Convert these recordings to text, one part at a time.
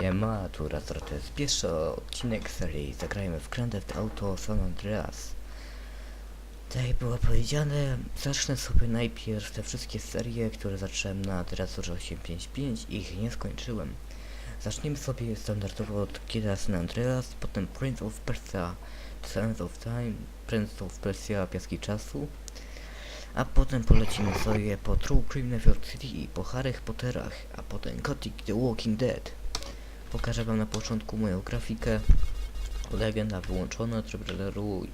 Siema, tu Razor, to jest pierwszy odcinek serii Zagrajmy w Grand Theft Auto San Andreas. Tak jak było powiedziane, zacznę sobie najpierw te wszystkie serie, które zacząłem na Razorze 855 i ich nie skończyłem. Zaczniemy sobie standardowo od GTA San Andreas, potem Prince of Persia Sands of Time, Prince of Persia Piaski Czasu, a potem polecimy sobie po True Crime New York City i po Harry Potterach, a potem Gothic The Walking Dead. Pokażę wam na początku moją grafikę. Legenda wyłączona, tryb radaru,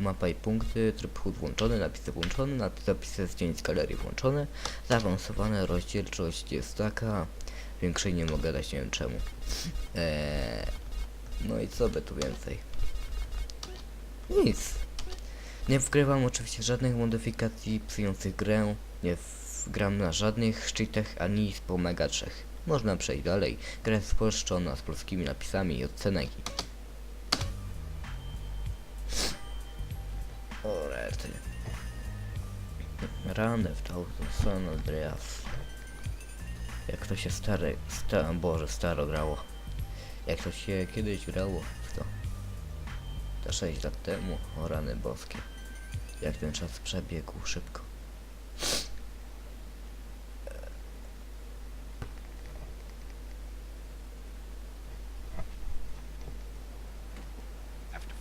mapa i punkty, tryb HUD włączony, napisy włączone, napis, zapisy zdjęć z galerii włączone, zaawansowane, rozdzielczość jest taka, większej nie mogę dać, nie wiem czemu. Eee, no i co by tu więcej? Nic. Nie wgrywam oczywiście żadnych modyfikacji psujących grę, nie gram na żadnych cheatach ani po mega 3. Można przejść dalej. Gra jest z polskimi napisami i ocenek. O rety. Rane w San Andreas. Jak to się stare, sta, Boże, staro grało. Jak to się kiedyś grało w to. To 6 lat temu, o rany boskie. Jak ten czas przebiegł szybko.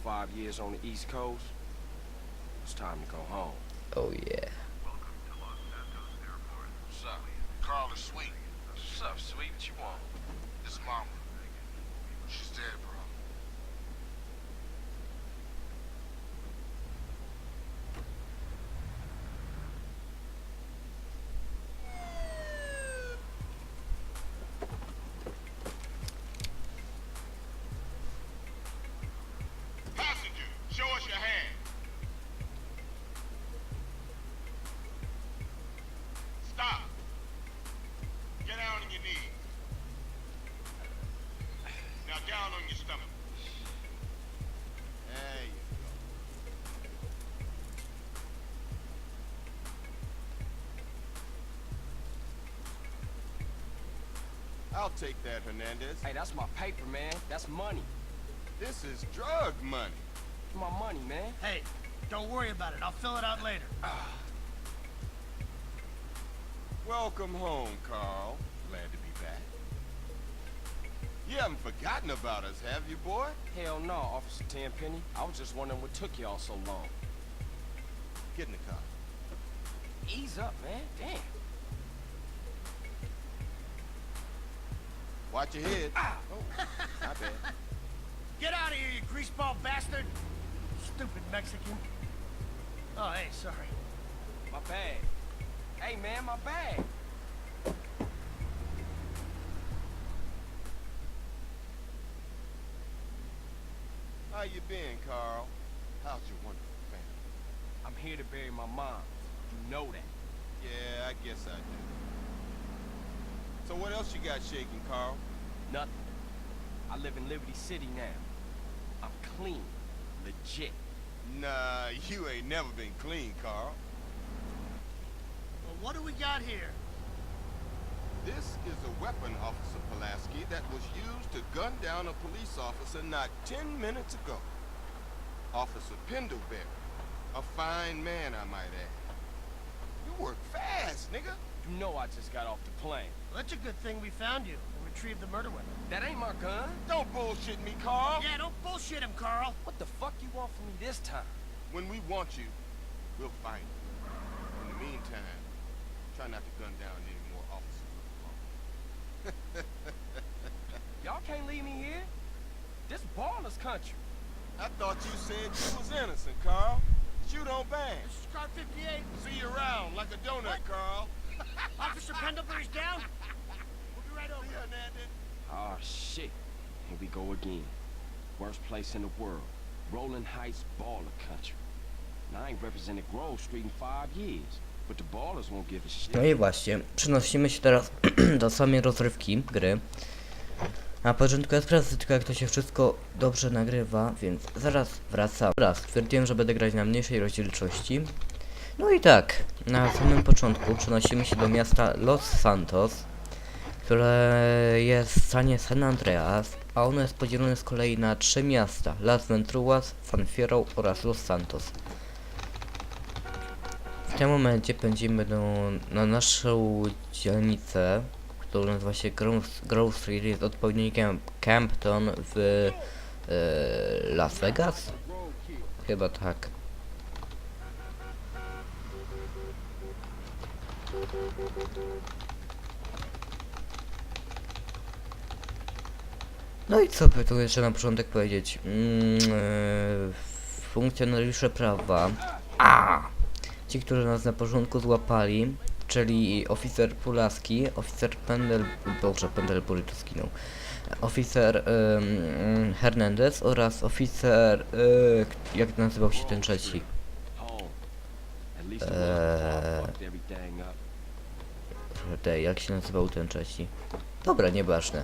Five years on the East Coast, it's time to go home. Oh yeah. Your knees. Now down on your stomach. There you go. I'll take that, Hernandez. Hey, that's my paper, man. That's money. This is drug money. It's my money, man. Hey, don't worry about it. I'll fill it out later. Ah. Welcome home, Carl. Glad to be back. You haven't forgotten about us, have you, boy? Hell no, Officer Tenpenny. I was just wondering what took y'all so long. Get in the car. Ease up, man. Damn. Watch your head. Ah. Oh, my bad. Get out of here, you greaseball bastard! Stupid Mexican. Oh, hey, sorry. My bag. Hey, man, my bag. How you been, Carl? How's your wonderful family? I'm here to bury my mom. You know that. Yeah, I guess I do. So what else you got shaking, Carl? Nothing. I live in Liberty City now. I'm clean. Legit. Nah, you ain't never been clean, Carl. Well, what do we got here? This is a weapon, Officer Pulaski, that was used to gun down a police officer not ten minutes ago. Officer Pendleberry. A fine man, I might add. You work fast, nigga. You know I just got off the plane. Well, that's a good thing we found you and retrieved the murder weapon. That ain't my gun. Don't bullshit me, Carl. Yeah, don't bullshit him, Carl. What the fuck you want from me this time? When we want you, we'll find you. In the meantime, try not to gun down any more officers. Y'all can't leave me here. This baller's country. I thought you said you was innocent, Carl. Shoot on bang. This is car 58. See you around like a donut, What? Carl. Officer Pendlebury's down. We'll be right over. See ya, Hernandez. Oh ah, shit. Here we go again. Worst place in the world. Rolling Heights baller country. And I ain't represented Grove Street in five years. No i właśnie, przenosimy się teraz do samej rozrywki gry. Na początku ja sprawdzę tylko jak to się wszystko dobrze nagrywa, więc zaraz wracam. Raz, stwierdziłem, że będę grać na mniejszej rozdzielczości. No i tak, na samym początku przenosimy się do miasta Los Santos. które jest w stanie San Andreas, a ono jest podzielone z kolei na trzy miasta, Las Venturas, San Fierro oraz Los Santos. W tym momencie pędzimy do, na naszą dzielnicę, która nazywa się Grove, Street, jest odpowiednikiem Campton w e, Las Vegas? Chyba tak. No i co by tu jeszcze na początek powiedzieć? Mm, e, funkcjonariusze prawa. A! Ci, którzy nas na początku złapali, czyli oficer Pulaski, oficer Pendel... Dobrze, Pendelbury to skinął. Oficer em, Hernandez oraz oficer... E, jak nazywał się ten trzeci? Kurde, jak się nazywał ten trzeci? Dobra, nieważne.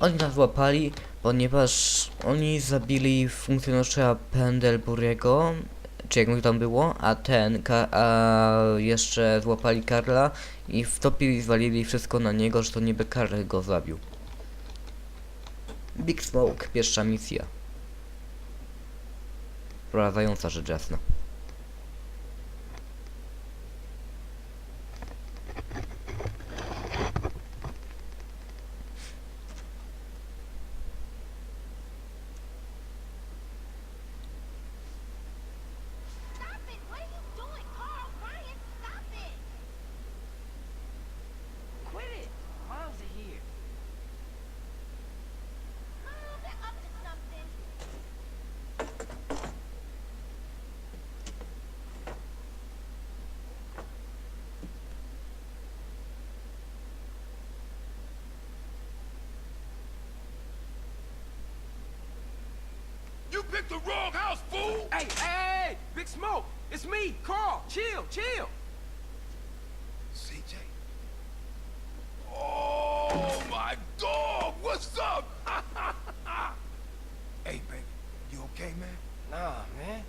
Oni nas złapali, ponieważ oni zabili funkcjonariusza Pendelburiego, czy jak mu tam było, a ten, a jeszcze złapali Karla i wtopili i zwalili wszystko na niego, że to niby Karl go zabił. Big Smoke, pierwsza misja. Wprowadzająca rzecz jasna. You picked the wrong house, fool! Hey, hey, hey, Big Smoke. It's me, Carl. Chill, chill. CJ. Oh my dog! What's up? hey, baby, you okay, man? Nah, man.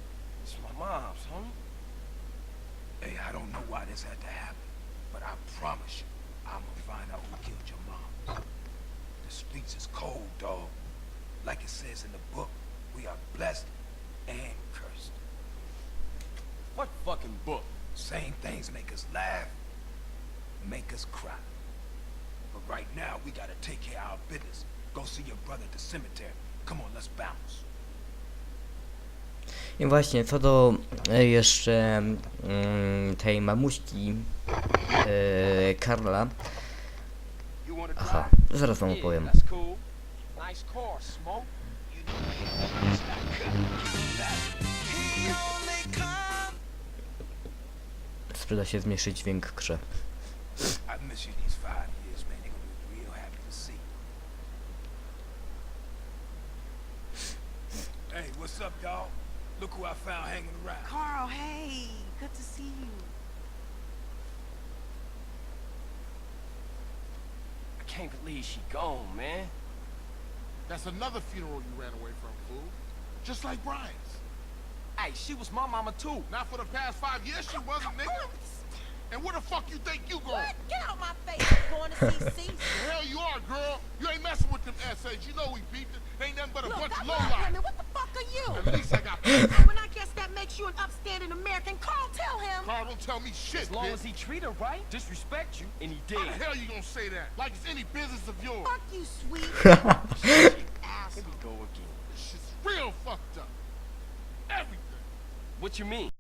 It's my mom's, homie. Hey, I don't know why this had to happen, but I promise you, I'm gonna find out who killed your mom. The streets is cold, dog. Like it says in the book, we are blessed and cursed. What fucking book? Same things make us laugh, make us cry. But right now, we gotta take care of our business. Go see your brother at the cemetery. Come on, let's bounce. I właśnie, co do e, jeszcze mm, tej mamuśki e, Karla. Aha, zaraz wam Yeah, opowiem. Sprzeda się zmniejszyć dźwięk. Hey, what's up, y'all? Look who I found hanging around. Carl, hey, good to see you. I can't believe she gone, man. That's another funeral you ran away from, fool. Just like Brian's. Hey, she was my mama too. Not for the past five years she wasn't, nigga. And where the fuck you think you going? What? Get out my face. I'm going to see Caesar. The hell you are, girl. You ain't messing with them essays. You know we beat them. Ain't nothing but a Look, bunch I of lowlife. What the fuck are you? At least I got Oh, and I guess that makes you an upstanding American. Carl, tell him. Carl, don't tell me shit, As long bitch. as he treat her right, disrespect you, and he did. How the did. hell you gonna say that? Like it's any business of yours. Fuck you, sweet. Here Asshole. we go again. This shit's real fucked up. Everything. What you mean?